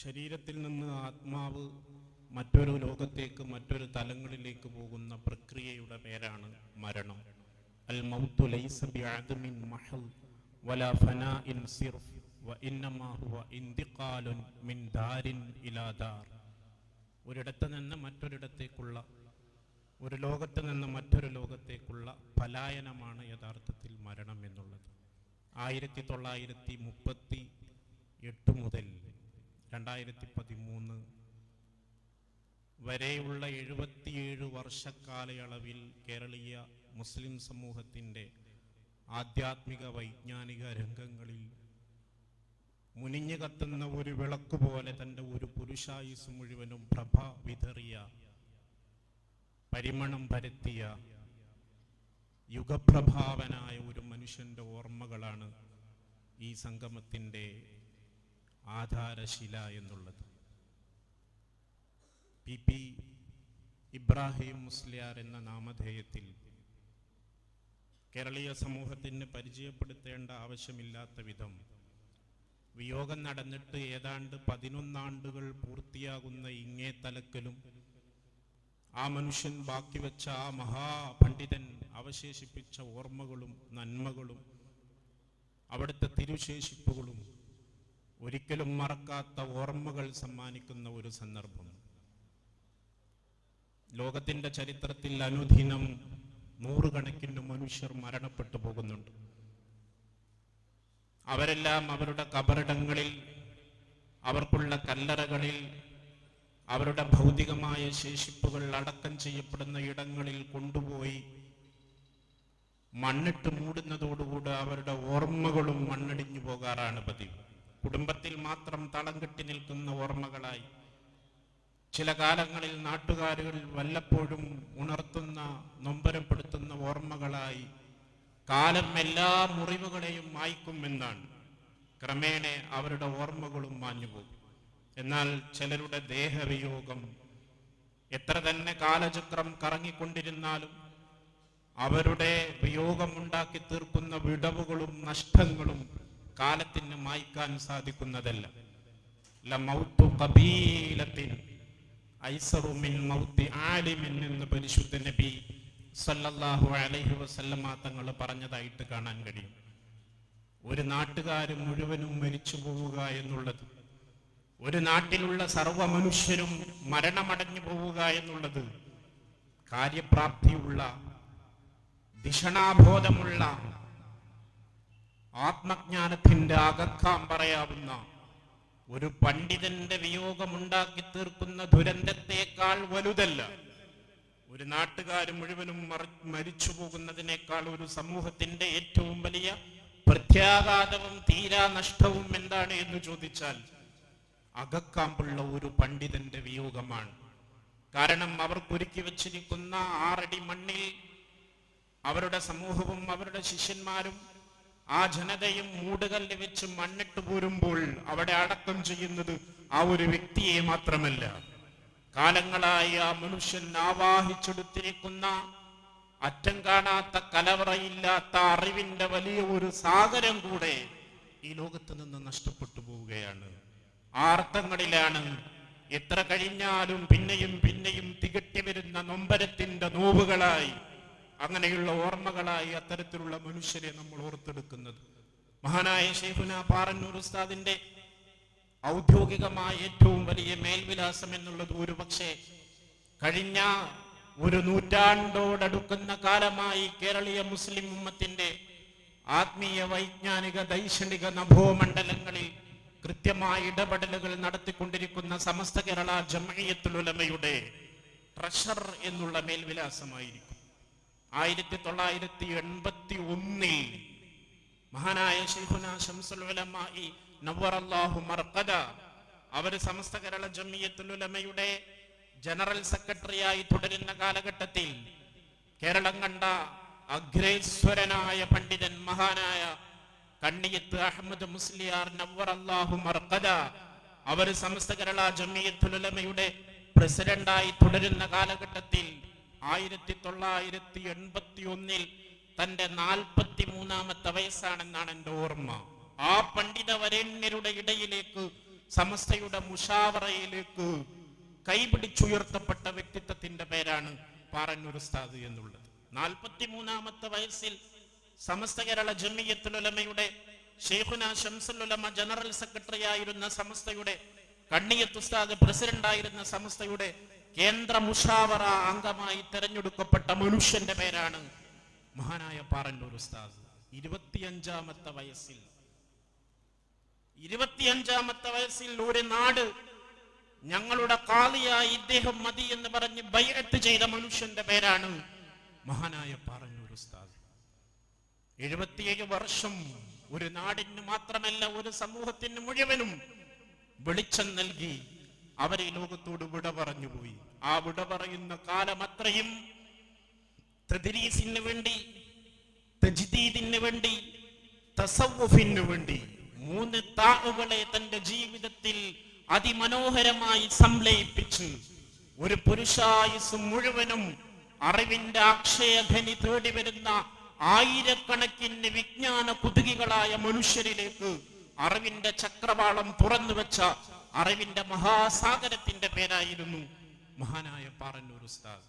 ശരീരത്തിൽ നിന്ന് ആത്മാവ് മറ്റൊരു ലോകത്തേക്ക് മറ്റൊരു തലങ്ങളിലേക്ക് പോകുന്ന പ്രക്രിയയുടെ പേരാണ് മരണം. അൽ മൗത്തു ലൈസ ബിഅദമിൻ മഹൽ വലാ ഫനാഇൻ സിർഫ് വ ഇന്നമാ ഹുവ ഇന്തിഖാലുൻ മിൻ ദാരിൻ ഇലാ ദാർ. ഒരിടത്ത് നിന്ന് മറ്റൊരിടത്തേക്കുള്ള ഒരു ലോകത്ത് നിന്ന് മറ്റൊരു ലോകത്തേക്കുള്ള പലായനമാണ് യഥാർത്ഥത്തിൽ മരണം എന്നുള്ളത്. ആയിരത്തി തൊള്ളായിരത്തി മുപ്പത്തി എട്ട് മുതൽ രണ്ടായിരത്തി പതിമൂന്ന് വരെയുള്ള എഴുപത്തിയേഴ് വർഷക്കാലയളവിൽ കേരളീയ മുസ്ലിം സമൂഹത്തിന്റെ ആധ്യാത്മിക വൈജ്ഞാനിക രംഗങ്ങളിൽ മുനിഞ്ഞു കത്തുന്ന ഒരു വിളക്ക് പോലെ തന്റെ ഒരു പുരുഷായുസ് മുഴുവനും പ്രഭ വിതറിയ പരിമണം പരത്തിയ യുഗപ്രഭാവനായ ഒരു മനുഷ്യന്റെ ഓർമ്മകളാണ് ഈ സംഗമത്തിന്റെ ആധാരശില എന്നുള്ളത്. പി പി ഇബ്രാഹിം മുസ്ലിയാർ എന്ന നാമധേയത്തിൽ കേരളീയ സമൂഹത്തിന് പരിചയപ്പെടുത്തേണ്ട ആവശ്യമില്ലാത്ത വിധം വിയോഗം നടന്നിട്ട് ഏതാണ്ട് പതിനൊന്നാണ്ടുകൾ പൂർത്തിയാകുന്ന ഇങ്ങേ തലക്കലും ആ മനുഷ്യൻ ബാക്കി വെച്ച ആ മഹാപണ്ഡിതൻ അവശേഷിപ്പിച്ച ഓർമ്മകളും നന്മകളും അവിടുത്തെ തിരുശേഷിപ്പുകളും ഒരിക്കലും മറക്കാത്ത ഓർമ്മകൾ സമ്മാനിക്കുന്ന ഒരു സന്ദർഭം. ലോകത്തിന്റെ ചരിത്രത്തിൽ അനുദിനം നൂറുകണക്കിന് മനുഷ്യർ മരണപ്പെട്ടു പോകുന്നുണ്ട്. അവരെല്ലാം അവരുടെ കബറിടങ്ങളിൽ അവർക്കുള്ള കല്ലറകളിൽ അവരുടെ ഭൗതികമായ ശേഷിപ്പുകൾ അടക്കം ചെയ്യപ്പെടുന്ന ഇടങ്ങളിൽ കൊണ്ടുപോയി മണ്ണിട്ട് മൂടുന്നതോടുകൂടി അവരുടെ ഓർമ്മകളും മണ്ണടിഞ്ഞു പോകാറാണ് പതിവ്. കുടുംബത്തിൽ മാത്രം തളം കെട്ടി നിൽക്കുന്ന ഓർമ്മകളായി. ചില കാലങ്ങളിൽ നാട്ടുകാരുകൾ വല്ലപ്പോഴും ഉണർത്തുന്ന നൊമ്പരപ്പെടുത്തുന്ന ഓർമ്മകളായി. കാലം എല്ലാ മുറിവുകളെയും മായ്ക്കുമെന്നാണ്. ക്രമേണ അവരുടെ ഓർമ്മകളും മാഞ്ഞുപോകും. എന്നാൽ ചിലരുടെ ദേഹവിയോഗം എത്ര തന്നെ കാലചക്രം കറങ്ങിക്കൊണ്ടിരുന്നാലും അവരുടെ വിയോഗമുണ്ടാക്കി തീർക്കുന്ന വിടവുകളും നഷ്ടങ്ങളും കാലത്തിന് മായ്ക്കാൻ സാധിക്കുന്നതല്ല. പരിശുദ്ധ നബി സല്ലല്ലാഹു അലൈഹി വസല്ലമ തങ്ങൾ പറഞ്ഞതായിട്ട് കാണാൻ കഴിയും. ഒരു നാട്ടുകാർ മുഴുവനും മരിച്ചു പോവുക എന്നുള്ളത് ഒരു നാട്ടിലുള്ള സർവ മനുഷ്യരും മരണമടഞ്ഞു പോവുക എന്നുള്ളത് കാര്യപ്രാപ്തിയുള്ള ദിഷണാബോധമുള്ള ആത്മജ്ഞാനത്തിന്റെ അകക്കാം പറയാവുന്ന ഒരു പണ്ഡിതന്റെ വിയോഗമുണ്ടാക്കി തീർക്കുന്ന ദുരന്തത്തെക്കാൾ വലുതല്ല. ഒരു നാട്ടുകാർ മുഴുവനും മരിച്ചു പോകുന്നതിനേക്കാൾ ഒരു സമൂഹത്തിന്റെ ഏറ്റവും വലിയ പ്രത്യാഘാതവും തീരാ നഷ്ടവും എന്താണ് എന്ന് ചോദിച്ചാൽ അകക്കാമ്പുള്ള ഒരു പണ്ഡിതന്റെ വിയോഗമാണ്. കാരണം അവർക്കൊരുക്കി വച്ചിരിക്കുന്ന ആറടി മണ്ണിൽ അവരുടെ സമൂഹവും അവരുടെ ശിഷ്യന്മാരും ആ ജനതയും മൂടുകല്ല് വെച്ച് മണ്ണിട്ട് പോരുമ്പോൾ അവിടെ അടക്കം ചെയ്യുന്നത് ആ ഒരു വ്യക്തിയെ മാത്രമല്ല. കാലങ്ങളായി ആ മനുഷ്യൻ ആവാഹിച്ചെടുത്തിരിക്കുന്ന അറ്റം കാണാത്ത കലവറയില്ലാത്ത അറിവിന്റെ വലിയ ഒരു സാഗരം കൂടെ ഈ ലോകത്ത് നിന്ന് നഷ്ടപ്പെട്ടു പോവുകയാണ്. ആ അർത്ഥങ്ങളിലാണ് എത്ര കഴിഞ്ഞാലും പിന്നെയും പിന്നെയും തികട്ടി വരുന്ന നൊമ്പരത്തിന്റെ നോവുകളായി അങ്ങനെയുള്ള ഓർമ്മകളായി അത്തരത്തിലുള്ള മനുഷ്യരെ നമ്മൾ ഓർത്തെടുക്കുന്നത്. മഹാനായ ഷെയ്ഖുന പാറന്നൂർ ഉസ്താദിന്റെ ഔദ്യോഗികമായ ഏറ്റവും വലിയ മേൽവിലാസം എന്നുള്ളത് ഒരു പക്ഷേ കഴിഞ്ഞ ഒരു നൂറ്റാണ്ടോടടുക്കുന്ന കാലമായി കേരളീയ മുസ്ലിം ഉമ്മത്തിന്റെ ആത്മീയ വൈജ്ഞാനിക ദൈക്ഷണിക നഭോമണ്ഡലങ്ങളിൽ കൃത്യമായ ഇടപെടലുകൾ നടത്തിക്കൊണ്ടിരിക്കുന്ന സമസ്ത കേരള ജമയത്തുലമയുടെ ട്രഷർ എന്നുള്ള മേൽവിലാസമായിരിക്കും. ആയിരത്തി തൊള്ളായിരത്തി എൺപത്തി ഒന്നിൽ മഹാനായ അവർ സമസ്ത കേരള ജമിയത്തുലമയുടെ ജനറൽ സെക്രട്ടറിയായി തുടരുന്ന കാലഘട്ടത്തിൽ കേരളം കണ്ട അഗ്രേശ്വരനായ പണ്ഡിതൻ മഹാനായ കണ്ണിയത്ത് അഹമ്മദ് മുസ്ലിയാർ നവ്വറല്ലാഹു മർഖദ അവർ സമസ്ത കേരള ജമിയത്തുലമയുടെ പ്രസിഡന്റായി തുടരുന്ന കാലഘട്ടത്തിൽ ആയിരത്തി തൊള്ളായിരത്തി എൺപത്തി ഒന്നിൽ തന്റെ നാൽപ്പത്തി മൂന്നാമത്തെ വയസ്സാണെന്നാണ് എന്റെ ഓർമ്മ. ആ പണ്ഡിത വരേണ്യരുടെ ഇടയിലേക്ക് സമസ്തയുടെ മുഷാവറയിലേക്ക് കൈപിടിച്ചുയർത്തപ്പെട്ട വ്യക്തിത്വത്തിന്റെ പേരാണ് പാറന്നൂർ ഉസ്താദ് എന്നുള്ളത്. നാൽപ്പത്തിമൂന്നാമത്തെ വയസ്സിൽ സമസ്ത കേരള ജമിയത്തുലമയുടെ ഷെയ്ഖുന ഷംസുലമ ജനറൽ സെക്രട്ടറി ആയിരുന്ന സമസ്തയുടെ കണ്ണിയത്ത് ഉസ്താദ് പ്രസിഡന്റ് ആയിരുന്ന സമസ്തയുടെ കേന്ദ്ര മുഷാവറ അംഗമായി തെരഞ്ഞെടുക്കപ്പെട്ട മനുഷ്യന്റെ പേരാണ് മഹാനായ പാറന്നൂർ ഉസ്താദ്. ഇരുപത്തിയഞ്ചാമത്തെ വയസ്സിൽ. ഇരുപത്തിയഞ്ചാമത്തെ വയസ്സിൽ ഒരു നാട് ഞങ്ങളുടെ കാളിയായി ഇദ്ദേഹം മതി എന്ന് പറഞ്ഞ് ബൈരത്ത് ചെയ്ത മനുഷ്യന്റെ പേരാണ് മഹാനായ പാറന്നൂർ ഉസ്താദ്. എഴുപത്തിയേഴ് വർഷം ഒരു നാടിന് മാത്രമല്ല ഒരു സമൂഹത്തിന് മുഴുവനും വെളിച്ചം നൽകി അവരെ ലോകത്തോട് വിട പറഞ്ഞുപോയി ആ വിട പറയുന്ന കാലം അത്രയും വേണ്ടി തജ്ദീദിന് വേണ്ടി തസവുഫിന് വേണ്ടി മൂന്ന് താവുകളെ തന്റെ ജീവിതത്തിൽ അതിമനോഹരമായി സംലയിപ്പിച്ച്. ഒരു പുരുഷായുസ് മുഴുവനും അറിവിന്റെ അക്ഷയഖനി തേടി വരുന്ന ആയിരക്കണക്കിന് വിജ്ഞാന കുതുകികളായ മനുഷ്യരിലേക്ക് അറിവിന്റെ ചക്രവാളം തുറന്നു വെച്ച അറിവിന്റെ മഹാസാഗരത്തിന്റെ പേരായിരുന്നു മഹാനായ പാറന്നൂർ ഉസ്താദ്.